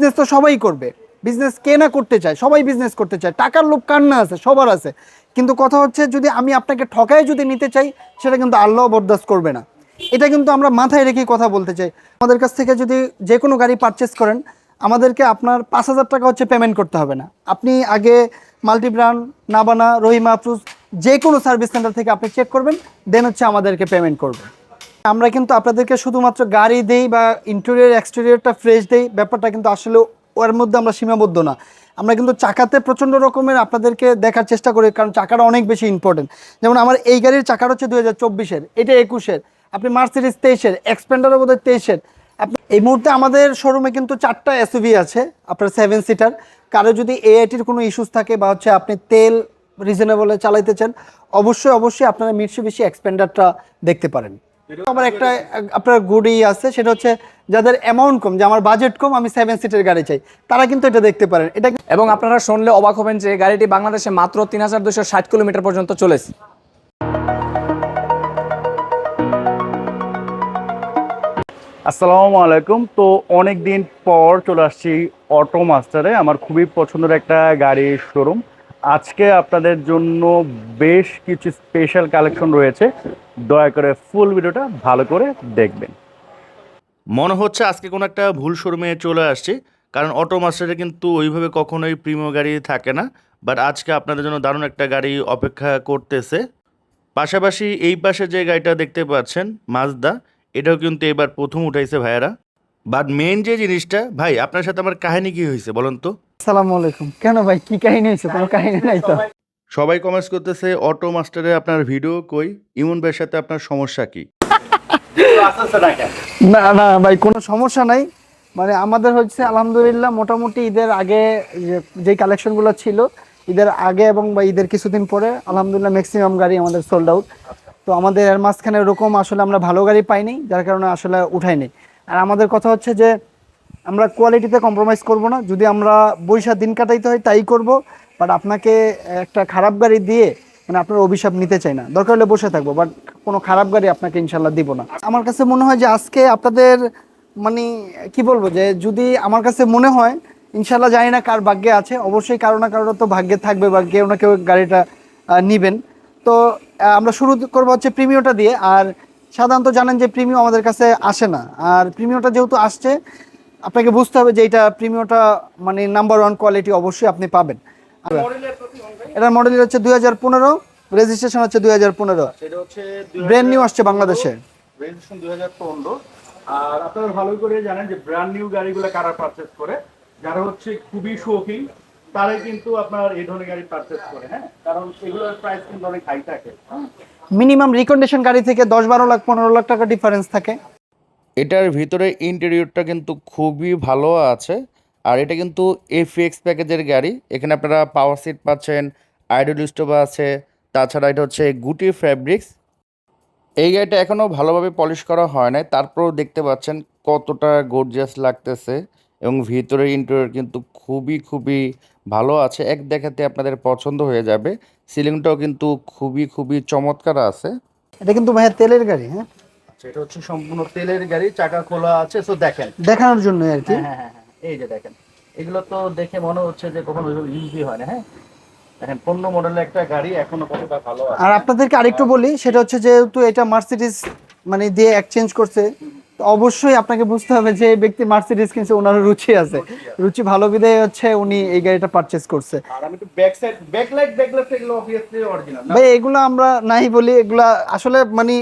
Business তো সবাই করবে। বিজনেস কে না করতে চায়, সবাই বিজনেস করতে চায়। টাকার লোভ কার না আছে? সবার আছে। কিন্তু কথা হচ্ছে, যদি আমি আপনাকে ঠকায় যদি নিতে চাই, সেটা কিন্তু আল্লাহ বরদাস্ত করবে না। এটা কিন্তু আমরা মাথায় রেখেই কথা বলতে চাই। আমাদের কাছ থেকে যদি যে কোনো গাড়ি পারচেস করেন, আমাদেরকে আপনার পাঁচ হাজার টাকা হচ্ছে পেমেন্ট করতে হবে না। আপনি আগে মাল্টি ব্র্যান্ড নাবানা রহিমা আফরুজ যে কোনো সার্ভিস সেন্টার থেকে আপনি চেক করবেন দেন হচ্ছে আমাদেরকে পেমেন্ট করবেন। আমরা কিন্তু আপনাদেরকে শুধুমাত্র গাড়ি দেই বা ইন্টেরিয়র এক্সটেরিয়রটা ফ্রেশ দেই, ব্যাপারটা কিন্তু আসলে ওর মধ্যে আমরা সীমাবদ্ধ না। আমরা কিন্তু চাকাতে প্রচণ্ড রকমের আপনাদেরকে দেখার চেষ্টা করি, কারণ চাকাটা অনেক বেশি ইম্পর্টেন্ট যেমন আমার এই গাড়ির চাকাটা হচ্ছে দুই হাজার চব্বিশের, এটা একুশের, আপনি মার্সিডিস তেইশের এক্সপেন্ডারও বোধ হয় তেইশের। আপনি এই মুহূর্তে আমাদের শোরুমে কিন্তু চারটা এসইভি আছে, আপনার সেভেন সিটার কারও যদি এআইটির কোনো ইস্যুস থাকে বা হচ্ছে আপনি তেল রিজনেবলে চালাইতে চান, অবশ্যই অবশ্যই আপনারা মিটসুবিশি এক্সপেন্ডারটা দেখতে পারেন। আমার একটা আপনার গুডি আছে সেটা হচ্ছে যাদের অ্যামাউন্ট কম যে আমার বাজেট কম আমি সেভেন সিটের গাড়ি চাই তারা কিন্তু এটা দেখতে পারেন। এটা এবং আপনারা শুনলে অবাক হবেন যে গাড়িটি বাংলাদেশে মাত্র তিন হাজার দুশো ষাট কিলোমিটার পর্যন্ত চলেছে। আসসালামু আলাইকুম। তো অনেক দিন পর চলে আসছি অটো মাস্টারে আমার খুবই পছন্দের একটা গাড়ির শোরুম আজকে আপনাদের জন্য বেশ কিছু স্পেশাল কালেকশন রয়েছে। দয়া করে ফুল ভিডিওটা ভালো করে দেখবেন। মনে হচ্ছে আজকে কোনো একটা ভুল শোরুমে চলে আসছি, কারণ অটো মাস্টারে কিন্তু ওইভাবে কখনোই প্রিমিয় গাড়ি থাকে না বাট আজকে আপনাদের জন্য দারুণ একটা গাড়ি অপেক্ষা করতেছে। পাশাপাশি এই পাশে যে গাড়িটা দেখতে পাচ্ছেন মাজদা এটাও কিন্তু এবার প্রথম উঠাইছে ভাইয়ারা। বাট মেন যে জিনিসটা, ভাই, আপনার সাথে আমার কাহিনী কী হয়েছে বলুন তো? আসসালামু আলাইকুম। কেন ভাই কি কাহিনী হয়েছে? কোনো কাহিনী নাই তো? সবাই কমেন্টস করতেছে অটো মাস্টারে আপনার ভিডিও কই? ইমন ভাইয়ের সাথে আপনার সমস্যা কি? না না ভাই কোনো সমস্যা নাই। মানে আমাদের হচ্ছে আলহামদুলিল্লাহ মোটামুটি ঈদের আগে যে- কালেকশনগুলো ছিল ঈদের আগে এবং বা ঈদের কিছুদিন পরে আলহামদুলিল্লাহ ম্যাক্সিমাম গাড়ি আমাদের সোল্ড আউট তো আমাদের এর মাঝখানে ওরকম আসলে আমরা ভালো গাড়ি পাইনি যার কারণে আসলে উঠাইনি। আর আমাদের কথা হচ্ছে যে আমরা কোয়ালিটিতে কম্প্রোমাইজ করব না। যদি আমরা বৈশা দিন কাটাইতে হয়, তাই করব। বাট আপনাকে একটা খারাপ গাড়ি দিয়ে মানে আপনার অভিশাপ নিতে চাই না। দরকার হলে বসে থাকব বাট কোনো খারাপ গাড়ি আপনাকে ইনশাল্লাহ দিব না। আমার কাছে মনে হয় যে আজকে আপনাদের মানে কি বলব যে, যদি আমার কাছে মনে হয় ইনশাল্লাহ জানি না কার ভাগ্যে আছে। অবশ্যই কারও না কারও তো ভাগ্যে থাকবে বা কেউ না কেউ গাড়িটা নিবেন। তো আমরা শুরু করব হচ্ছে প্রিমিয়টা দিয়ে। আর সাধারণত জানেন যে প্রিমিয় আমাদের কাছে আসে না। আর প্রিমিয়টা যেহেতু আসছে আপনাকে বুঝতে হবে যে এটা প্রিমিয়টা মানে নাম্বার ওয়ান কোয়ালিটি অবশ্যই আপনি পাবেন। এটার মডেল হচ্ছে দুই হাজার পনেরো রেজিস্ট্রেশন হচ্ছে দুই হাজার পনেরো। হচ্ছে ব্র্যান্ড নিউ আসছে বাংলাদেশে। রেজিস্ট্রেশন দুই হাজার পনেরো। আর আপনারা ভালো করে জানেন যে ব্র্যান্ড নিউ গাড়িগুলো কারা পারচেস করে? যারা হচ্ছে খুবই শৌখিন তারাই কিন্তু আপনার এই ধরনের গাড়ি পারচেস করে হ্যাঁ? কারণ এগুলোর প্রাইস কিন্তু অনেক হাই থাকে? মিনিমাম রিকন্ডিশন গাড়ি থেকে দশ বারো লাখ পনেরো লাখ টাকা ডিফারেন্স থাকে। এটার ভিতরে ইন্টেরিয়রটা কিন্তু খুবই ভালো আছে। আর এটা কিন্তু এফএক্স প্যাকেজের গাড়ি। এখানে আপনারা পাওয়ার সিট পাচ্ছেন আইডল স্টোভ আছে, তাছাড়া এটা হচ্ছে গুটি ফ্যাব্রিক্স এই গাড়িটা এখনও ভালোভাবে পলিশ করা হয় নাই। তারপরেও দেখতে পাচ্ছেন কতটা গর্জিয়াস লাগতেছে এবং ভিতরে ইন্টেরিয়র কিন্তু খুবই খুবই ভালো আছে। এক দেখাতে আপনাদের পছন্দ হয়ে যাবে। সিলিংটাও কিন্তু খুবই খুবই চমৎকার আছে। এটা কিন্তু ভাইয়া তেলের গাড়ি হ্যাঁ? আচ্ছা, এটা হচ্ছে সম্পূর্ণ তেলের গাড়ি চাকা খোলা আছে তো দেখেন। দেখানোর জন্য আর কি। হ্যাঁ হ্যাঁ হ্যাঁ এই যে দেখেন। এগুলো তো দেখে মনে হচ্ছে যে কখনো ইউজই হয় না হ্যাঁ? দেখেন পণ্য মডেলের একটা গাড়ি এখনও কতটা ভালো আছে। আর আপনাদেরকে আরেকটু বলি সেটা হচ্ছে যেহেতু এটা মার্সিডিস মানে দিয়ে এক্সচেঞ্জ করছে অবশ্যই আপনাকে বুঝতে হবে যে ব্যক্তি মার্সিডিস কিনছে ওনার রুচি আছে। রুচি ভালো বিধায় হচ্ছে উনি এই গাড়িটা পারচেস করছে। আর আমি একটু ব্যাক সাইড ব্যাক লাইট এগুলো অবভিয়াসলি অরিজিনাল ভাই এগুলো আমরা নাই বলি এগুলা আসলে মানে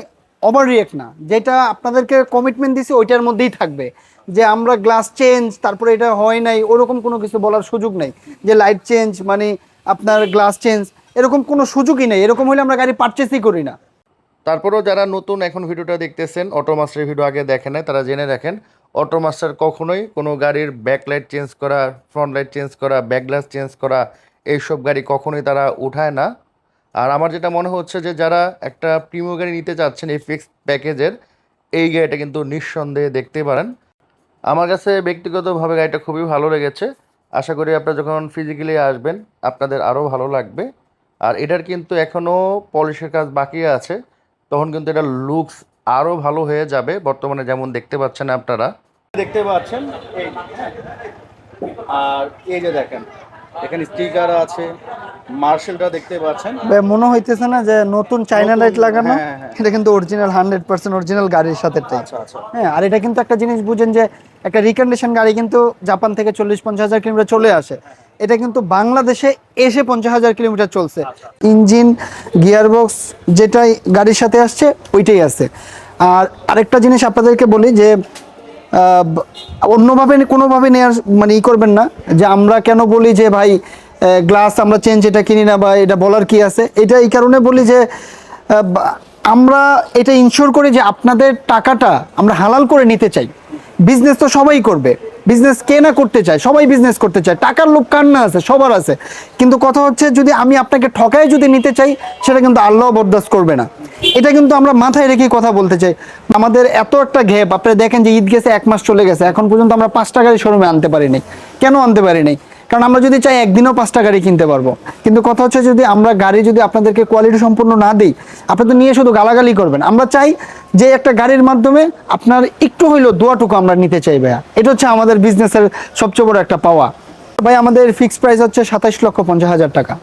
ওভার রিয়েক্ট না। যেটা আপনাদেরকে কমিটমেন্ট দিছি, ওইটার মধ্যেই থাকবে। যে আমরা গ্লাস চেঞ্জ তারপরে এটা হয় নাই, ওরকম কোনো কিছু বলার সুযোগ নেই। যে লাইট চেঞ্জ মানে আপনার গ্লাস চেঞ্জ এরকম কোনো সুযোগই নেই। এরকম হলে আমরা গাড়ি পারচেসই করি না। তারপরেও যারা নতুন এখন ভিডিওটা দেখতেছেন অটো মাস্টারের ভিডিও আগে দেখে নেয় তারা জেনে রাখেন অটো মাস্টার কখনোই কোনো গাড়ির ব্যাক লাইট চেঞ্জ করা ফ্রন্ট লাইট চেঞ্জ করা ব্যাক গ্লাস চেঞ্জ করা, এইসব গাড়ি কখনোই তারা উঠায় না। আর আমার যেটা মনে হচ্ছে যে যারা একটা প্রিমিয় গাড়ি নিতে চাচ্ছেন এই ফিক্সড প্যাকেজের এই গাড়িটা কিন্তু নিঃসন্দেহে দেখতে পারেন। আমার কাছে ব্যক্তিগতভাবে গাড়িটা খুবই ভালো লেগেছে। আশা করি আপনারা যখন ফিজিক্যালি আসবেন, আপনাদের আরও ভালো লাগবে। আর এটার কিন্তু এখনও পলিশের কাজ বাকি আছে। তখন কিন্তু এটা লুকস আরও ভালো হয়ে যাবে, বর্তমানে যেমন দেখতে পাচ্ছেন আপনারা। দেখতে পাচ্ছেন হ্যাঁ। আর এই যে দেখেন এখানে স্টিকার আছে মার্শালটা দেখতে পাচ্ছেন। ভাই, মনে হইতেছে না যে নতুন চাইনা লাইট লাগানো? হ্যাঁ, হ্যাঁ। এটা কিন্তু অরিজিনাল হান্ড্রেড পার্সেন্ট অরিজিনাল গাড়ির সাথে আচ্ছা আচ্ছা। হ্যাঁ আর এটা কিন্তু একটা জিনিস বুঝেন যে একটা রিকন্ডিশন গাড়ি কিন্তু জাপান থেকে চল্লিশ পঞ্চাশ হাজার কিলোমিটার চলে আসে। এটা কিন্তু বাংলাদেশে এসে পঞ্চাশ হাজার কিলোমিটার চলছে। ইঞ্জিন গিয়ারবক্স যেটাই গাড়ির সাথে আসছে ওইটাই আছে। আর আরেকটা জিনিস আপনাদেরকে বলি যে অন্যভাবে কোনোভাবে নেওয়ার মানে ই করবেন না। যে আমরা কেন বলি যে ভাই গ্লাস আমরা চেঞ্জ এটা কিনি না বা এটা বলার কি আছে? এটা এই কারণে বলি যে আমরা এটা ইনশিওর করি যে আপনাদের টাকাটা আমরা হালাল করে নিতে চাই। বিজনেস তো সবাই করবে। বিজনেস কে না করতে চায়, সবাই বিজনেস করতে চায়। টাকার লোক কার না আছে? সবার আছে। কিন্তু কথা হচ্ছে, যদি আমি আপনাকে ঠকায় যদি নিতে চাই, সেটা কিন্তু আল্লাহ বরদাস্ত করবে না। এটা কিন্তু আমরা মাথায় রেখে কথা বলতে চাই। আমাদের এত একটা ঘেপ। আপনারা দেখেন যে ঈদ গেছে, এক মাস চলে গেছে। এখন পর্যন্ত আমরা পাঁচ গাড়ি শোরুমে আনতে পারিনি। কেন আনতে পারিনি? কারণ আমরা যদি চাই একদিনও পাঁচটা গাড়ি কিনতে পারব। কিন্তু কথা হচ্ছে যদি আমরা গাড়ি যদি আপনাদেরকে কোয়ালিটি সম্পূর্ণ না দিই আপনি তো নিয়ে শুধু গালাগালি করবেন। আমরা চাই যে একটা গাড়ির মাধ্যমে আপনার একটু হইলেও দোয়াটুকু আমরা নিতে চাই ভাইয়া। এটা হচ্ছে আমাদের বিজনেসের সবচেয়ে বড় একটা পাওয়া। ভাই আমাদের ফিক্সড প্রাইস হচ্ছে সাতাইশ লক্ষ পঞ্চাশ হাজার টাকা।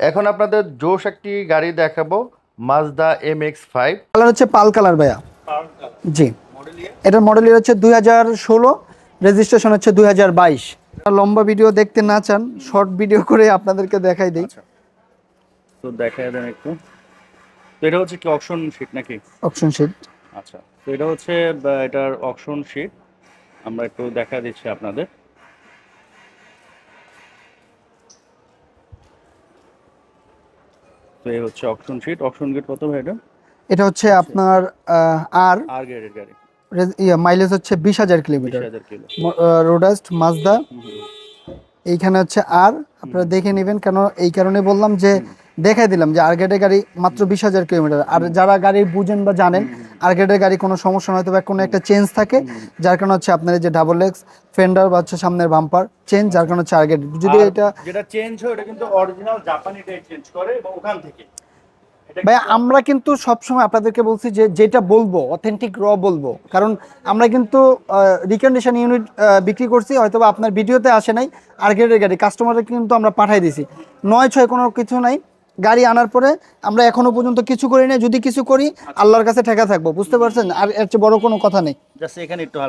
এখন আপনাদের জোশ একটি গাড়ি দেখাবো Mazda M X five colour হচ্ছে পাল কালার ভাইয়া। জি। এটার মডেল হচ্ছে দুই হাজার ষোলো রেজিস্ট্রেশন হচ্ছে দুই হাজার বাইশ। লম্বা ভিডিও দেখতে না চান শর্ট ভিডিও করে আপনাদেরকে দেখাই দিই। তো দেখা দেন একটু। তো এটা হচ্ছে কি অপশন শিট নাকি? অপশন শিট আচ্ছা। তো এটা হচ্ছে এটার অপশন শিট আমরা একটু দেখা দিচ্ছি আপনাদের। তো এই হচ্ছে অপশন শিট অপশন গেট কত ভাই এটা? এটা হচ্ছে আপনার আর আর গ্রেডের গাড়ি। মাইলেজ হচ্ছে বিশ হাজার কিলোমিটার রোডাস্ট মাজদা এইখানে হচ্ছে আর আপনারা দেখে নেবেন কেন এই কারণে বললাম যে দেখাই দিলাম যে আর্গেটের গাড়ি মাত্র বিশ হাজার কিলোমিটার আর যারা গাড়ি বুঝেন বা জানেন আর্গেটের গাড়ি কোনো সমস্যা নয়তো বা কোনো একটা চেঞ্জ থাকে যার কারণে হচ্ছে আপনার যে ডাবল এক্স ফেন্ডার বা হচ্ছে সামনের বাম্পার চেঞ্জ যার কারণে হচ্ছে আর্গেট যদি এটা যেটা চেঞ্জ হয় এটা কিন্তু অরিজিনাল জাপানিটাই চেঞ্জ করে এবং ওখান থেকে। ভাই আমরা কিন্তু সবসময় আপনাদেরকে বলছি যে যেটা বলব অথেন্টিক র বলব। কারণ আমরা কিন্তু রিকন্ডিশন ইউনিট বিক্রি করছি হয়তো আপনার ভিডিওতে আসে নাই আর্গেটের গাড়ি কাস্টমারকে কিন্তু আমরা পাঠাই দিছি। নয় ছয় কোনো কিছু নাই। গাড়ি আনার পরে আমরা এখনও পর্যন্ত কিছু করি না যদি কিছু করি আল্লাহর কাছে ঠেকা থাকব বুঝতে পারছেন? আর এর চেয়ে বড় কোনো কথা নেই।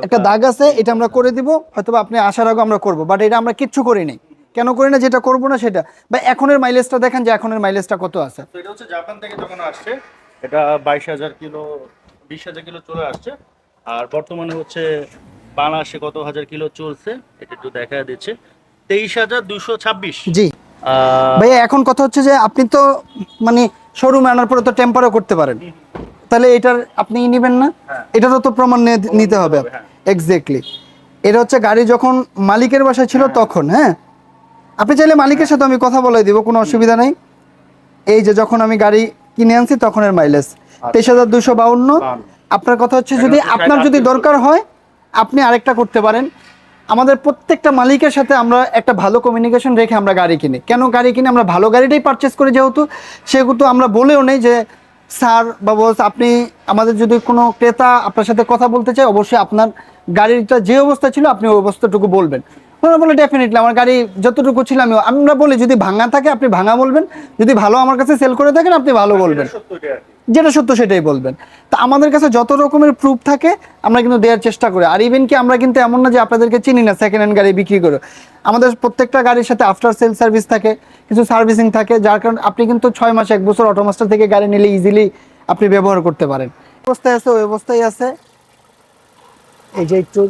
একটা দাগ আছে এটা আমরা করে দিব হয়তো আপনি আসার আগে আমরা করব বাট এটা আমরা কিচ্ছু করি নাই। কেন করি না যেটা করব না সেটা? বা এখনের মাইলেজটা দেখেন যে এখনের মাইলেজটা কত আছে। তো এটা হচ্ছে জাপান থেকে যখন আসছে এটা বাইশ হাজার কিলো বিশ হাজার কিলো চলে আসছে। আর বর্তমানে হচ্ছে বাংলাদেশে কত হাজার কিলো চলছে এটা একটু দেখা দিচ্ছে। তেইশ হাজার দুশো ছাব্বিশ। জি। ভাইয়া এখন কথা হচ্ছে যে আপনি তো মানে শোরুমে আনার পরে তো টেম্পারও করতে পারেন। তাহলে এটার আপনি নেবেন না? এটারও তো প্রমাণ নিতে হবে। হ্যাঁ। এক্স্যাক্টলি এটা হচ্ছে গাড়ি যখন মালিকের বাসায় ছিল তখন হ্যাঁ? আপনি চাইলে মালিকের সাথে আমি কথা বলে দিব কোনো অসুবিধা নেই। এই যে যখন আমি গাড়ি কিনে আনছি তখনের মাইলেজ তেইশ হাজার দুশো বাউন্ন। বাউন্ন। আপনার কথা হচ্ছে যদি আপনার যদি দরকার হয় আপনি আরেকটা করতে পারেন। আমাদের প্রত্যেকটা মালিকের সাথে আমরা একটা ভালো কমিউনিকেশন রেখে আমরা গাড়ি কিনি। কেন গাড়ি কিনি? আমরা ভালো গাড়িটাই পারচেস করি যেহেতু। সেহেতু আমরা বলেও নেই যে স্যার বা বস আপনি আমাদের যদি কোনো ক্রেতা আপনার সাথে কথা বলতে চায় অবশ্যই আপনার গাড়িটা যে অবস্থা ছিল আপনি ওই অবস্থাটুকু বলবেন। ওরা বলে ডেফিনেটলি আমার গাড়ি যতটুকু ছিল আমি আমরা বলি যদি ভাঙা থাকে আপনি ভাঙা বলবেন যদি ভালো আমার কাছে সেল করে থাকেন আপনি ভালো বলবেন। যেটা সত্য সেটাই বলবেন। তা আমাদের কাছে যত রকমের প্রুফ থাকে আমরা কিন্তু দেওয়ার চেষ্টা করি। আর ইভেন কি আমরা কিন্তু এমন না যে আপনাদেরকে চিনি না সেকেন্ড হ্যান্ড গাড়ি বিক্রি করে। আমাদের প্রত্যেকটা গাড়ির সাথে আফটার সেল সার্ভিস থাকে কিছু সার্ভিসিং থাকে যার কারণে আপনি কিন্তু ছয় মাস এক বছর অটোমাস্টার থেকে গাড়ি নিলে ইজিলি আপনি ব্যবহার করতে পারেন। অবস্থায় আছে ওই অবস্থায় আছে। এই যে একটু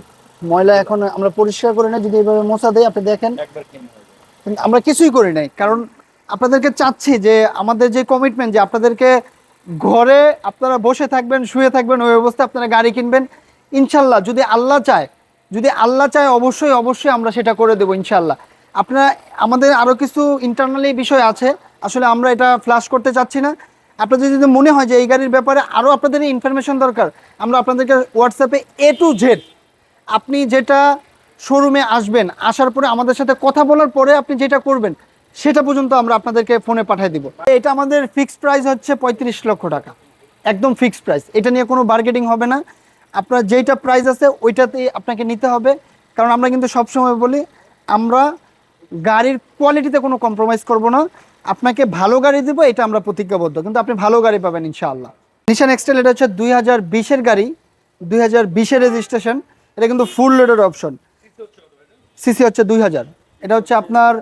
ময়লা এখন আমরা পরিষ্কার করে না যদি এইভাবে মোছা দেয় আপনি দেখেন। আমরা কিছুই করি নাই কারণ আপনাদেরকে চাচ্ছি যে আমাদের যে কমিটমেন্ট যে আপনাদেরকে ঘরে আপনারা বসে থাকবেন শুয়ে থাকবেন ওই অবস্থায় আপনারা গাড়ি কিনবেন ইনশাল্লাহ যদি আল্লাহ চায় যদি আল্লাহ চায় অবশ্যই অবশ্যই আমরা সেটা করে দেবো ইনশাল্লাহ। আপনারা আমাদের আরও কিছু ইন্টারনালি বিষয় আছে আসলে আমরা এটা ফ্ল্যাশ করতে চাচ্ছি না। আপনাদের যদি মনে হয় যে এই গাড়ির ব্যাপারে আরও আপনাদের ইনফরমেশন দরকার আমরা আপনাদেরকে হোয়াটসঅ্যাপে এ টু জেড আপনি যেটা শোরুমে আসবেন, আসার পরে আমাদের সাথে কথা বলার পরে আপনি যেটা করবেন, সেটা পর্যন্ত আমরা আপনাদেরকে ফোনে পাঠিয়ে দিব। এটা আমাদের ফিক্সড প্রাইস হচ্ছে পঁয়ত্রিশ লক্ষ টাকা। একদম ফিক্সড প্রাইস এটা নিয়ে কোনো বার্গেটিং হবে না। আপনার যেইটা প্রাইস আছে, ওইটাতেই আপনাকে নিতে হবে। কারণ আমরা কিন্তু সবসময় বলি, আমরা গাড়ির কোয়ালিটিতে কোনো কম্প্রোমাইজ করব না। আপনাকে ভালো গাড়ি দেবো, এটা আমরা প্রতিজ্ঞাবদ্ধ। কিন্তু আপনি ভালো গাড়ি পাবেন, ইনশাআল্লাহ। নিশান এক্সটেল এটা হচ্ছে দুই হাজার বিশের গাড়ি, দুই হাজার বিশের রেজিস্ট্রেশন এটা কিন্তু ফুল লোডের অপশন সিসি হচ্ছে দুই হাজার। এটা হচ্ছে আপনার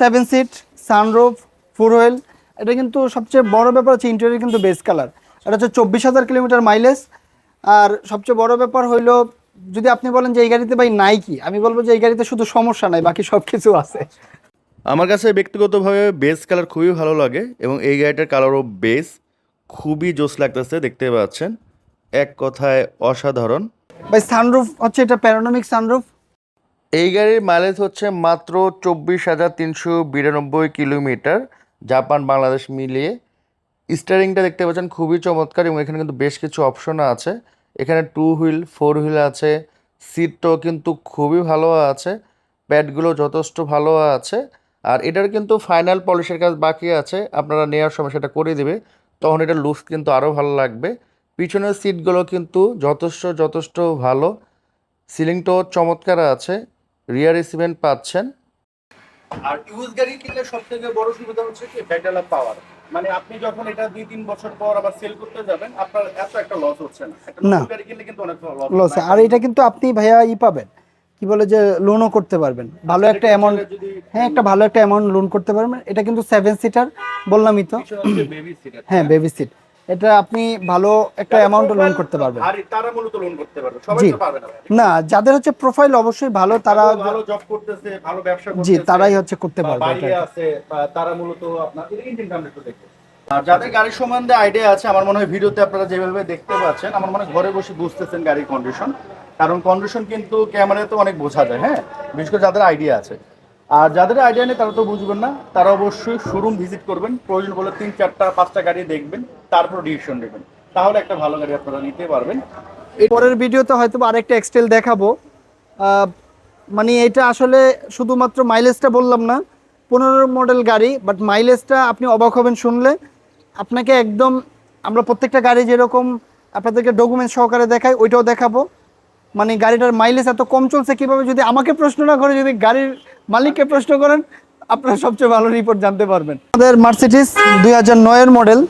seven seat sunroof four wheel এটা কিন্তু সবচেয়ে বড় ব্যাপার হচ্ছে ইন্টেরিয়র কিন্তু বেস কালার এটা হচ্ছে চব্বিশ হাজার কিলোমিটার মাইলেজ আর সবচেয়ে বড় ব্যাপার হইল, যদি আপনি বলেন যে এই গাড়িতে ভাই নাই কি আমি বলব যে এই গাড়িতে শুধু সমস্যা নাই, বাকি সব কিছু আছে। আমার কাছে ব্যক্তিগতভাবে বেস কালার খুবই ভালো লাগে এবং এই গাড়িটার কালারও বেস খুবই জোস লাগতেছে, দেখতে পাচ্ছেন। এক কথায় অসাধারণ। ভাই সানরুফ হচ্ছে এটা প্যারানমিক সানরুফ এই গাড়ির মাইলেজ হচ্ছে মাত্র চব্বিশ হাজার তিনশো বিরানব্বই কিলোমিটার। জাপান, বাংলাদেশ মিলিয়ে। স্টারিংটা দেখতে পাচ্ছেন, খুবই চমৎকার এবং এখানে কিন্তু বেশ কিছু অপশন আছে। এখানে টু হুইল ফোর হুইল আছে। সিটটাও কিন্তু খুবই ভালো আছে। প্যাডগুলো যথেষ্ট ভালো আছে। আর এটার কিন্তু ফাইনাল পলিশের কাজ বাকি আছে। আপনারা নেওয়ার সময় সেটা করে দেবে। তখন এটা লুক কিন্তু আরও ভালো লাগবে। পিছনের সিটগুলো কিন্তু যথেষ্ট যথেষ্ট ভালো। সিলিংটাও চমৎকার আছে রিয়ার সিমেন্ট পাচ্ছেন। আর ইউজ গাড়ি কিনলে সব থেকে বড় সুবিধা হচ্ছে কি ব্যাটালা পাওয়ার মানে আপনি যখন এটা দুই তিন বছর পর আবার সেল করতে যাবেন আপনার এত একটা লস হচ্ছে না। না। গাড়ি কিনলে কিন্তু অনেক লস লস আর এটা কিন্তু আপনি ভাইয়া ই পাবেন। কি বলে যে লোনও করতে পারবেন। ভালো একটা অ্যামাউন্ট হ্যাঁ একটা ভালো একটা অ্যামাউন্ট লোন করতে পারবেন। এটা কিন্তু সেভেন সিটার বললামই তো। হ্যাঁ বেবি সিট এটা আপনি ভালো একটা অ্যামাউন্ট লোন করতে পারবেন। আর তারা মূলত লোন করতে পারবে। সবাই তো পারবে না না যাদের হচ্ছে প্রোফাইল অবশ্যই ভালো তারা ভালো- জব করতেছে ভালো ব্যবসা করতেছে জি তারাই হচ্ছে করতে পারবে বাইরে আছে তারা মূলত আপনার ইঞ্জিন কামটা একটু দেখবে আর যাদের গাড়ির সম্বন্ধে আইডিয়া আছে আমার মনে হয় ভিডিওতে আপনারা যেভাবে দেখতে পাচ্ছেন আমার মনে হয় ঘরে বসে বুঝতেছেন গাড়ির কন্ডিশন কারণ কন্ডিশন কিন্তু ক্যামেরাতে অনেক বোঝা যায় হ্যাঁ? বিশেষ করে যাদের আইডিয়া আছে। আর যাদের আইডিয়া নেই তারা তো বুঝবেন না, তারা অবশ্যই শোরুম ভিজিট করবেন, প্রয়োজন বলে তিন, চারটা, পাঁচটা গাড়ি দেখবেন, তারপর ডিসিশন নেবেন। তাহলে একটা ভালো গাড়ি আপনারা নিতে পারবেন। পরের ভিডিওতে হয়তো আরেকটা এক্সটেল দেখাবো। মানে এটা আসলে শুধুমাত্র মাইলেজটা বললাম না, পনেরো মডেল গাড়ি বাট মাইলেজটা আপনি অবাক হবেন শুনলে। আপনাকে একদম, আমরা প্রত্যেকটা গাড়ি যেরকম আপনাদেরকে ডকুমেন্ট সহকারে দেখাই, ওইটাও দেখাবো। মানে গাড়িটার মাইলেজ এত কম চলছে, কীভাবে যদি আমাকে প্রশ্ন না করে, যদি গাড়ির মালিককে প্রশ্ন করেন, আপনারা সবচেয়ে ভালো রিপোর্ট জানতে পারবেন। আমাদের মার্সিডিস দুই হাজার নয়ের মডেল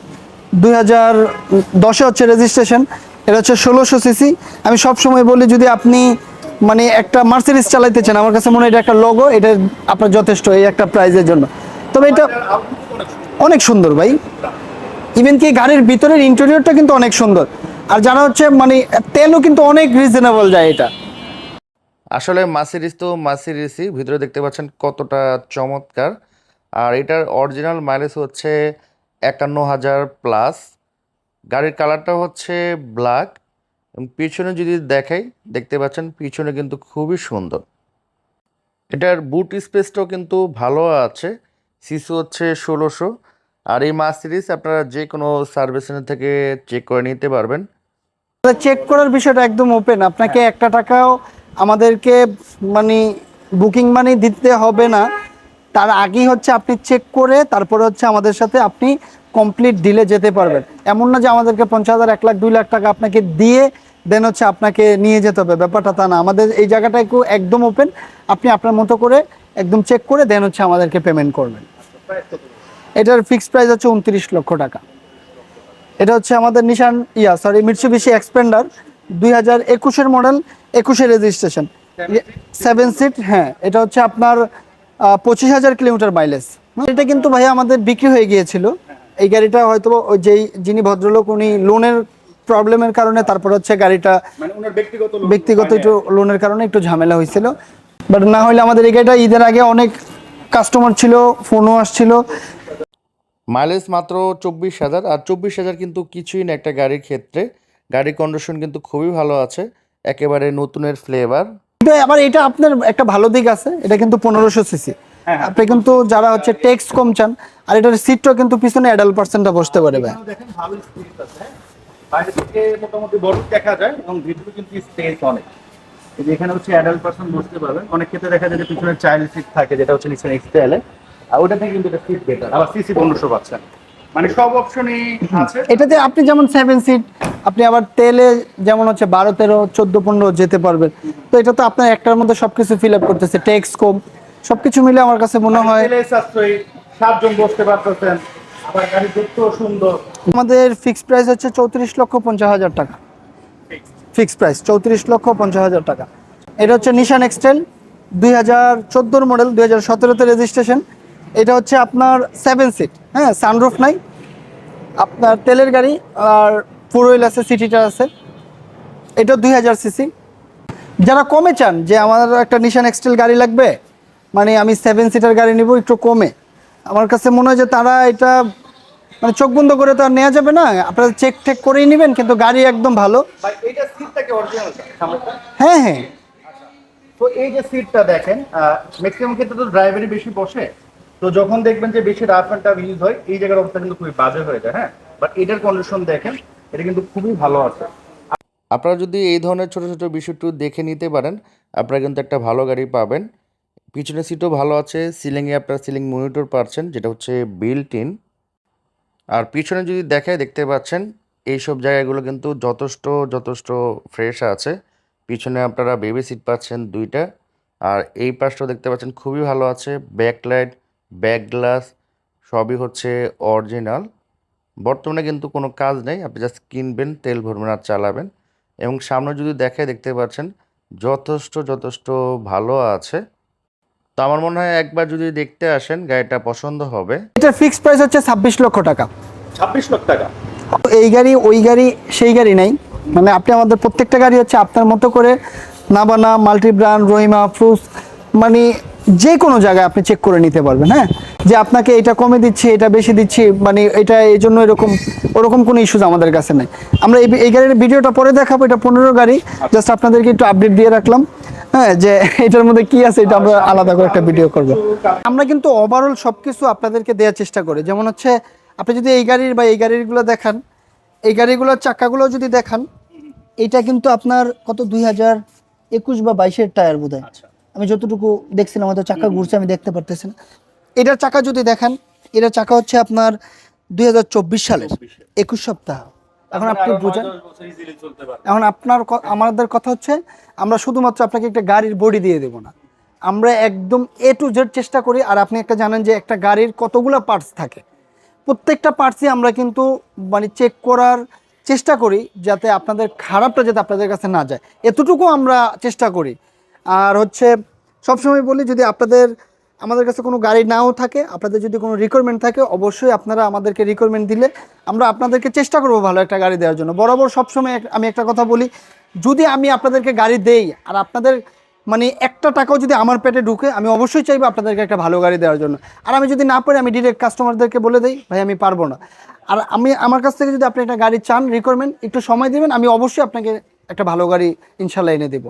দুই হাজার দশে হচ্ছে রেজিস্ট্রেশন এটা হচ্ছে ষোলোশো সিসি আমি সব সময় বলি, যদি আপনি মানে একটা মার্সিডিস চালাইতে চান, আমার কাছে মনে হয় এটা একটা লগো এটা আপনার যথেষ্ট এই একটা প্রাইজের জন্য। তবে এটা অনেক সুন্দর ভাই। ইভেন কি গাড়ির ভিতরের ইন্টেরিয়রটা কিন্তু অনেক সুন্দর। আর যারা হচ্ছে মানে তেলও কিন্তু অনেক রিজনেবল যায় এটা। আসলে মাসিরিস তো মাসিরিসই ভিতরে দেখতে পাচ্ছেন কতটা চমৎকার। আর এটার অরিজিনাল মাইলেজ হচ্ছে একান্ন হাজার প্লাস গাড়ির কালারটা হচ্ছে ব্ল্যাক পিছনে যদি দেখাই, দেখতে পাচ্ছেন পিছনে কিন্তু খুবই সুন্দর। এটার বুট স্পেসটাও কিন্তু ভালো আছে, সিসি হচ্ছে ষোলোশো। আর এই মাসিরিস আপনারা যে কোনো সার্ভিস থেকে চেক করে নিতে পারবেন। চেক করার বিষয়টা একদম ওপেন আপনাকে একটা টাকাও আমাদেরকে মানে বুকিং মানি দিতে হবে না। তার আগেই হচ্ছে আপনি চেক করে তারপরে হচ্ছে আমাদের সাথে আপনি কমপ্লিট ডিলে যেতে পারবেন। এমন না যে আমাদেরকে পঞ্চাশ হাজার এক লাখ দুই লাখ টাকা আপনাকে দিয়ে দেন হচ্ছে আপনাকে নিয়ে যেতে হবে। ব্যাপারটা তা না। আমাদের এই জায়গাটা একটু একদম ওপেন আপনি আপনার মতো করে একদম চেক করে দেন হচ্ছে আমাদেরকে পেমেন্ট করবেন। এটার ফিক্সড প্রাইস হচ্ছে উনত্রিশ লক্ষ টাকা। এটা হচ্ছে আমাদের Nissan yeah sorry Mitsubishi Xpander দুই হাজার একুশের মডেল একুশের রেজিস্ট্রেশন সেভেন সিট হ্যাঁ এটা হচ্ছে আপনার পঁচিশ হাজার কিলোমিটার মাইলেজ এটা কিন্তু ভাই আমাদের বিক্রি হয়ে গিয়েছিল। এই গাড়িটা হয়তো ওই যেই যিনি ভদ্রলোক উনি লোনের প্রবলেমের কারণে তারপর হচ্ছে গাড়িটা মানে ব্যক্তিগত ব্যক্তিগত একটু লোনের কারণে একটু ঝামেলা হয়েছিল। বাট না হলে আমাদের এই গাড়িটা ঈদের আগে অনেক কাস্টমার ছিল ফোনও আসছিল। মাইলেজ মাত্র চব্বিশ হাজার। আর চব্বিশ হাজার কিন্তু কিছুই না একটা গাড়ির ক্ষেত্রে। গাড়ির কন্ডিশন কিন্তু খুবই ভালো আছে। একেবারে নতুনের ফ্লেভার কিন্তু আবার এটা আপনার একটা ভালো দিক আছে। এটা কিন্তু পনেরোশো সিসি আপনি কিন্তু যারা হচ্ছে টেক্স কম চান আর এটার সিটটাও কিন্তু পিছনে অ্যাডাল্ট পার্সেন্টটা বসতে আছে। হ্যাঁ বাইরে থেকে মোটামুটি বড় দেখা যায় এবং ভিতরে কিন্তু স্পেস অনেক। এখানে হচ্ছে অ্যাডাল্ট পার্সন বসতে পারবেন অনেক ক্ষেত্রে দেখা যায় যে পিছনে চাইল্ড সিট থাকে যেটা হচ্ছে নিচে এক্সটেলে আর ওটা থেকে কিন্তু এটা সিট বেটার আবার সিসি পনেরোশো পাচ্ছেন মানে সব অপশনই আছে। এটাতে আপনি যেমন সেভেন সিট আপনি আবার তেলে যেমন হচ্ছে বারো তেরো চোদ্দ পনেরো যেতে পারবেন। তো এটা তো আপনার একটার মধ্যে সবকিছু ফিল আপ করতেছে টেক্স কম। সবকিছু মিলে আমার কাছে মনে হয় সাশ্রয়ী সাতজন বসতে পারতেছেন। আবার গাড়ি দেখতেও সুন্দর। আমাদের ফিক্সড প্রাইস হচ্ছে চৌত্রিশ লক্ষ পঞ্চাশ হাজার টাকা। ফিক্সড প্রাইস চৌত্রিশ লক্ষ পঞ্চাশ হাজার টাকা। এটা হচ্ছে নিশান এক্সটেল দুই হাজার চোদ্দোর মডেল দুই হাজার সতেরোতে রেজিস্ট্রেশন এটা হচ্ছে আপনার সেভেন সিট হ্যাঁ সানরুফ নাই। আপনার তেলের গাড়ি আর ফোর হুইল আছে সিটিটা আছে। এটা দুই হাজার সিসি যারা কমে চান যে আমার একটা নিশান এক্সটেল গাড়ি লাগবে মানে আমি সেভেন সিটার গাড়ি নিব একটু কমে। আমার কাছে মনে হয় যে তারা এটা মানে চোখ বন্ধ করে তো আর নেওয়া যাবে না। আপনারা চেক টেক করেই নেবেন কিন্তু গাড়ি একদম ভালো। ভাই এইটা সিটটাকে অরিজিনাল সামনেটা হ্যাঁ হ্যাঁ। তো এই যে সিটটা দেখেন ম্যাক্সিমাম ক্ষেত্রে তো ড্রাইভারই বেশি বসে। তো যখন দেখবেন যে বেশি রাফ অ্যান্ড টাফ ইউজ হয়, এই জায়গার অবস্থা কিন্তু খুবই বাজে হয়ে যায় হ্যাঁ? বাট এটার কন্ডিশন দেখেন, এটা কিন্তু খুবই ভালো আছে। আপনারা যদি এই ধরনের ছোটো ছোটো বিষয়টু দেখে নিতে পারেন, আপনারা কিন্তু একটা ভালো গাড়ি পাবেন। পিছনের সিটও ভালো আছে সিলিংয়ে আপনারা সিলিং মনিটর পাচ্ছেন, যেটা হচ্ছে বিল্ট ইন আর পিছনে যদি দেখায়, দেখতে পাচ্ছেন, এইসব জায়গাগুলো কিন্তু যথেষ্ট যথেষ্ট ফ্রেশ আছে। পিছনে আপনারা বেবি সিট পাচ্ছেন দুইটা। আর এই পাশটাও দেখতে পাচ্ছেন, খুবই ভালো আছে ব্যাকলাইট ব্যাক গ্লাস সবই হচ্ছে অরিজিনাল। বর্তমানে কিন্তু কোনো কাজ নেই আপনি জাস্ট কিনবেন তেল ভরবেন আর চালাবেন। এবং সামনে যদি দেখে দেখতে পাচ্ছেন যথেষ্ট যথেষ্ট ভালো আছে। তো আমার মনে হয় একবার যদি দেখতে আসেন গাড়িটা পছন্দ হবে। এটা ফিক্সড প্রাইস হচ্ছে ছাব্বিশ লক্ষ টাকা। ছাব্বিশ লক্ষ টাকা। এই গাড়ি ওই গাড়ি সেই গাড়ি নাই। মানে আপনি আমাদের প্রত্যেকটা গাড়ি হচ্ছে আপনার মতো করে নাবানা মাল্টি ব্র্যান্ড রহিমা ফ্রুস মানে যে কোনো জায়গায় আপনি চেক করে নিতে পারবেন হ্যাঁ? যে আপনাকে এটা কমে দিচ্ছি, এটা বেশি দিচ্ছি মানে এটা এই জন্য এরকম, ওরকম কোনো ইস্যুজ আমাদের কাছে নেই। আমরা এই গাড়ির ভিডিওটা পরে দেখাবো, এটা পনেরো গাড়ি। জাস্ট আপনাদেরকে একটু আপডেট দিয়ে রাখলাম হ্যাঁ যে এটার মধ্যে কি আছে এটা আমরা আলাদা করে একটা ভিডিও করব। আমরা কিন্তু ওভারঅল সব কিছু আপনাদেরকে দেওয়ার চেষ্টা করি। যেমন হচ্ছে, আপনি যদি এই গাড়ির বা এই গাড়িগুলো দেখান, এই গাড়িগুলোর চাকাগুলো যদি দেখান, এটা কিন্তু আপনার কত? দুই হাজার একুশ বা বাইশের টায়ার বোধ আমি যতটুকু দেখছিলাম হয়তো চাকা ঘুরছে আমি দেখতে পারতেছি না। এটার চাকা যদি দেখেন এটার চাকা হচ্ছে আপনার দুই হাজার চব্বিশ সালের একুশ সপ্তাহ। এখন আপনি বুঝেন এখন আপনার আমাদের কথা হচ্ছে আমরা শুধুমাত্র আপনাকে একটা গাড়ির বডি দিয়ে দেবো না। আমরা একদম এ টু জেড চেষ্টা করি আর আপনি একটা জানেন যে একটা গাড়ির কতগুলো পার্টস থাকে। প্রত্যেকটা পার্টসই আমরা কিন্তু মানে চেক করার চেষ্টা করি যাতে আপনাদের খারাপটা যাতে আপনাদের কাছে না যায়। এতটুকু আমরা চেষ্টা করি। আর হচ্ছে সবসময় বলি, যদি আপনাদের, আমাদের কাছে কোনো গাড়ি নাও থাকে, আপনাদের যদি কোনো রিকোয়ারমেন্ট থাকে, অবশ্যই আপনারা আমাদেরকে রিকোয়ারমেন্ট দিলে আমরা আপনাদেরকে চেষ্টা করব ভালো একটা গাড়ি দেওয়ার জন্য। বরাবর সবসময় আমি একটা কথা বলি, যদি আমি আপনাদেরকে গাড়ি দেই আর আপনাদের মানে একটা টাকাও যদি আমার পেটে ঢুকে, আমি অবশ্যই চাইব আপনাদেরকে একটা ভালো গাড়ি দেওয়ার জন্য। আর আমি যদি না পারি, আমি ডিরেক্ট কাস্টমারদেরকে বলে দিই, ভাই, আমি পারব না। আর আমি, আমার কাছ থেকে যদি আপনি একটা গাড়ি চান রিকোয়ারমেন্ট একটু সময় দিবেন, আমি অবশ্যই আপনাকে একটা ভালো গাড়ি ইনশাল্লাহ এনে দেবো।